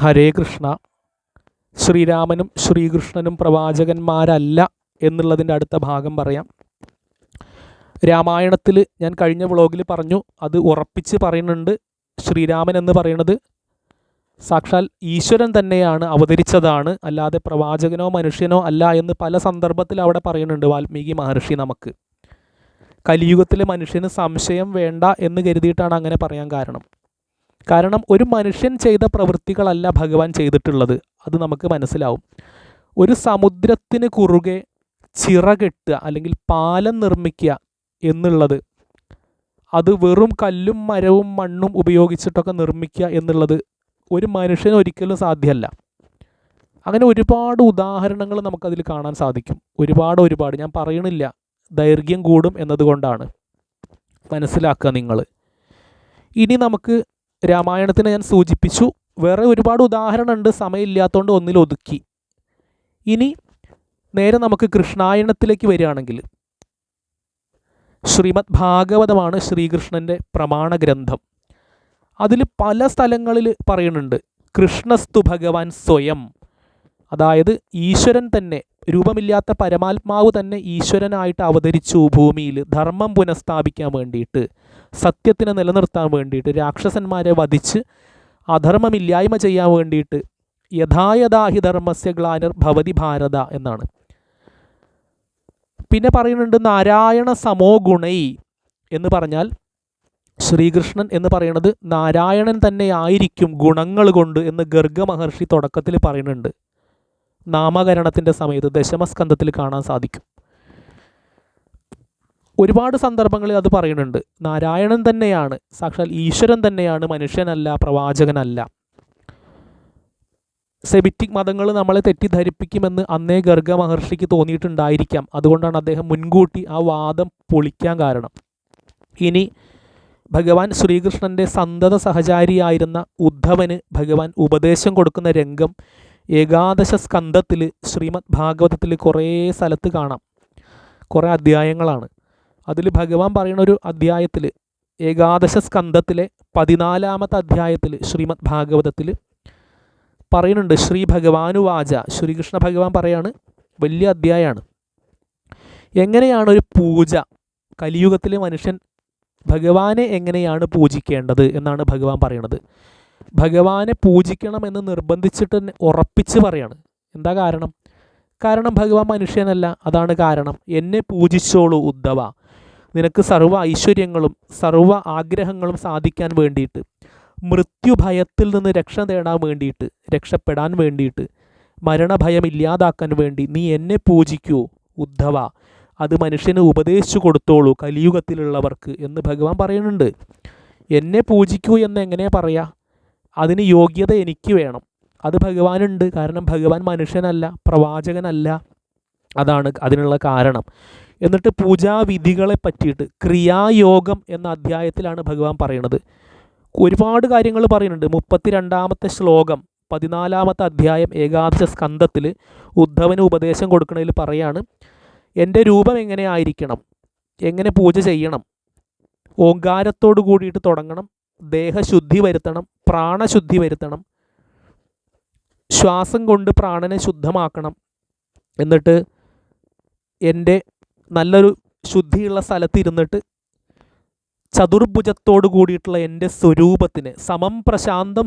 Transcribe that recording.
ഹരേ കൃഷ്ണ. ശ്രീരാമനും ശ്രീകൃഷ്ണനും പ്രവാചകന്മാരല്ല എന്നുള്ളതിന്റെ അടുത്ത ഭാഗം പറയാം. രാമായണത്തിൽ ഞാൻ കഴിഞ്ഞ വ്ളോഗിൽ പറഞ്ഞു അത് ഉറപ്പിച്ച് പറയുന്നുണ്ട്. ശ്രീരാമൻ എന്ന് പറയുന്നത് സാക്ഷാൽ ഈശ്വരൻ തന്നെയാണ് അവതരിച്ചതാണ്. അല്ലാതെ പ്രവാചകനോ മനുഷ്യനോ അല്ല എന്ന് പല സന്ദർഭത്തിൽ അവിടെ പറയുന്നുണ്ട് വാൽമീകി മഹർഷി നമുക്ക്. കലിയുഗത്തിലെ മനുഷ്യന് സംശയം വേണ്ട എന്ന് കരുതിയിട്ടാണ് അങ്ങനെ പറയാൻ കാരണം. കാരണം ഒരു മനുഷ്യൻ ചെയ്ത പ്രവൃത്തികളല്ല ഭഗവാൻ ചെയ്തിട്ടുള്ളത്. അത് നമുക്ക് മനസ്സിലാവും. ഒരു സമുദ്രത്തിന് കുറുകെ ചിറകെട്ടുക അല്ലെങ്കിൽ പാലം നിർമ്മിക്കുക എന്നുള്ളത് അത് വെറും കല്ലും മരവും മണ്ണും ഉപയോഗിച്ചിട്ടൊക്കെ നിർമ്മിക്കുക എന്നുള്ളത് ഒരു മനുഷ്യന് ഒരിക്കലും സാധ്യമല്ല. അങ്ങനെ ഒരുപാട് ഉദാഹരണങ്ങൾ നമുക്കതിൽ കാണാൻ സാധിക്കും. ഒരുപാട് ഒരുപാട്. ഞാൻ പറയണില്ല. ദൈർഘ്യം കൂടും എന്നതുകൊണ്ടാണ്. മനസ്സിലാക്കുക നിങ്ങൾ. ഇനി നമുക്ക് രാമായണത്തിന് ഞാൻ സൂചിപ്പിച്ചു. വേറെ ഒരുപാട് ഉദാഹരണമുണ്ട് സമയമില്ലാത്തതുകൊണ്ട് ഒന്നിൽ ഒതുക്കി. ഇനി നേരെ നമുക്ക് കൃഷ്ണായണത്തിലേക്ക് വരികയാണെങ്കിൽ. ശ്രീമദ് ഭാഗവതമാണ് ശ്രീകൃഷ്ണന്റെ പ്രമാണ ഗ്രന്ഥം അതിൽ പല സ്ഥലങ്ങളിൽ പറയുന്നുണ്ട് കൃഷ്ണസ്തു ഭഗവാൻ സ്വയം. അതായത് ഈശ്വരൻ തന്നെ രൂപമില്ലാത്ത പരമാത്മാവ് തന്നെ ഈശ്വരനായിട്ട് അവതരിച്ചു ഭൂമിയിൽ ധർമ്മം പുനഃസ്ഥാപിക്കാൻ വേണ്ടിയിട്ട് സത്യത്തിനെ നിലനിർത്താൻ വേണ്ടിയിട്ട് രാക്ഷസന്മാരെ വധിച്ച് അധർമ്മമില്ലായ്മ ചെയ്യാൻ വേണ്ടിയിട്ട് യഥായഥാഹി ധർമ്മസ്യ ഗ്ലാനിർ ഭവതി ഭാരത എന്നാണ്. പിന്നെ പറയുന്നുണ്ട് നാരായണ സമോ ഗുണൈ എന്ന് പറഞ്ഞാൽ ശ്രീകൃഷ്ണൻ എന്ന് പറയുന്നത് നാരായണൻ തന്നെ ആയിരിക്കും ഗുണങ്ങൾ കൊണ്ട് എന്ന് ഗർഗ മഹർഷി തുടക്കത്തിൽ പറയുന്നുണ്ട്. നാമകരണത്തിന്റെ സമയത്ത് ദശമസ്കന്ധത്തിൽ കാണാൻ സാധിക്കും. ഒരുപാട് സന്ദർഭങ്ങളിൽ അത് പറയുന്നുണ്ട്. നാരായണൻ തന്നെയാണ് സാക്ഷാൽ ഈശ്വരൻ തന്നെയാണ് മനുഷ്യനല്ല പ്രവാചകനല്ല. സെബിറ്റിക് മതങ്ങൾ നമ്മളെ തെറ്റിദ്ധരിപ്പിക്കുമെന്ന് അന്നേ ഗർഗ മഹർഷിക്ക് തോന്നിയിട്ടുണ്ടായിരിക്കാം. അതുകൊണ്ടാണ് അദ്ദേഹം മുൻകൂട്ടി ആ വാദം പൊളിക്കാൻ കാരണം. ഇനി ഭഗവാൻ ശ്രീകൃഷ്ണന്റെ സന്തത സഹചാരിയായിരുന്ന ഉദ്ധവന് ഭഗവാൻ ഉപദേശം കൊടുക്കുന്ന രംഗം ഏകാദശ സ്കന്ധത്തിൽ ശ്രീമദ് ഭാഗവതത്തിൽ കുറേ സ്ഥലത്ത് കാണാം. കുറേ അധ്യായങ്ങളാണ്. അതിൽ ഭഗവാൻ പറയുന്ന ഒരു അധ്യായത്തിൽ ഏകാദശ സ്കന്ധത്തിലെ പതിനാലാമത്തെ അധ്യായത്തിൽ ശ്രീമദ് ഭാഗവതത്തിൽ പറയുന്നുണ്ട് ശ്രീ ഭഗവാനുവാച ശ്രീകൃഷ്ണ ഭഗവാൻ പറയാണ് വലിയ അധ്യായമാണ് എങ്ങനെയാണ് ഒരു പൂജ? കലിയുഗത്തിലെ മനുഷ്യൻ ഭഗവാനെ എങ്ങനെയാണ് പൂജിക്കേണ്ടത്? എന്നാണ് ഭഗവാൻ പറയണത്. ഭഗവാനെ പൂജിക്കണമെന്ന് നിർബന്ധിച്ചിട്ട് ഉറപ്പിച്ച് പറയാണ്. എന്താ കാരണം? കാരണം ഭഗവാൻ മനുഷ്യനല്ല. അതാണ് കാരണം. എന്നെ പൂജിച്ചോളൂ ഉദ്ധവ. നിനക്ക് സർവ ഐശ്വര്യങ്ങളും സർവ ആഗ്രഹങ്ങളും സാധിക്കാൻ വേണ്ടിയിട്ട് മൃത്യുഭയത്തിൽ നിന്ന് രക്ഷ നേടാൻ വേണ്ടിയിട്ട് രക്ഷപ്പെടാൻ വേണ്ടിയിട്ട് മരണഭയം ഇല്ലാതാക്കാൻ വേണ്ടി നീ എന്നെ പൂജിക്കൂ ഉദ്ധവ. അത് മനുഷ്യന് ഉപദേശിച്ചു കൊടുത്തോളൂ കലിയുഗത്തിലുള്ളവർക്ക് എന്ന് ഭഗവാൻ പറയുന്നുണ്ട്. എന്നെ പൂജിക്കൂ എന്ന് എങ്ങനെ പറയാ? അതിന് യോഗ്യത എനിക്ക് വേണം. അത് ഭഗവാനുണ്ട്. കാരണം ഭഗവാൻ മനുഷ്യനല്ല പ്രവാചകനല്ല. അതാണ് അതിനുള്ള കാരണം. എന്നിട്ട് പൂജാവിധികളെ പറ്റിയിട്ട് ക്രിയായോഗം എന്ന അധ്യായത്തിലാണ് ഭഗവാൻ പറയുന്നത്. ഒരുപാട് കാര്യങ്ങൾ പറയുന്നുണ്ട്. മുപ്പത്തി രണ്ടാമത്തെ ശ്ലോകം പതിനാലാമത്തെ അധ്യായം ഏകാദശ സ്കന്ധത്തിൽ ഉദ്ധവന് ഉപദേശം കൊടുക്കുന്നതിൽ പറയാണ് എന്റെ രൂപം എങ്ങനെ ആയിരിക്കണം? എങ്ങനെ പൂജ ചെയ്യണം? ഓങ്കാരത്തോട് കൂടിയിട്ട് തുടങ്ങണം? ദേഹശുദ്ധി വരുത്തണം? പ്രാണശുദ്ധി വരുത്തണം. ശ്വാസം കൊണ്ട് പ്രാണനെ ശുദ്ധമാക്കണം. എന്നിട്ട് എന്റെ നല്ലൊരു ശുദ്ധിയുള്ള സ്ഥലത്ത് ഇരുന്നിട്ട് ചതുർഭുജത്തോട് കൂടിയിട്ടുള്ള എന്റെ സ്വരൂപത്തിന് സമം പ്രശാന്തം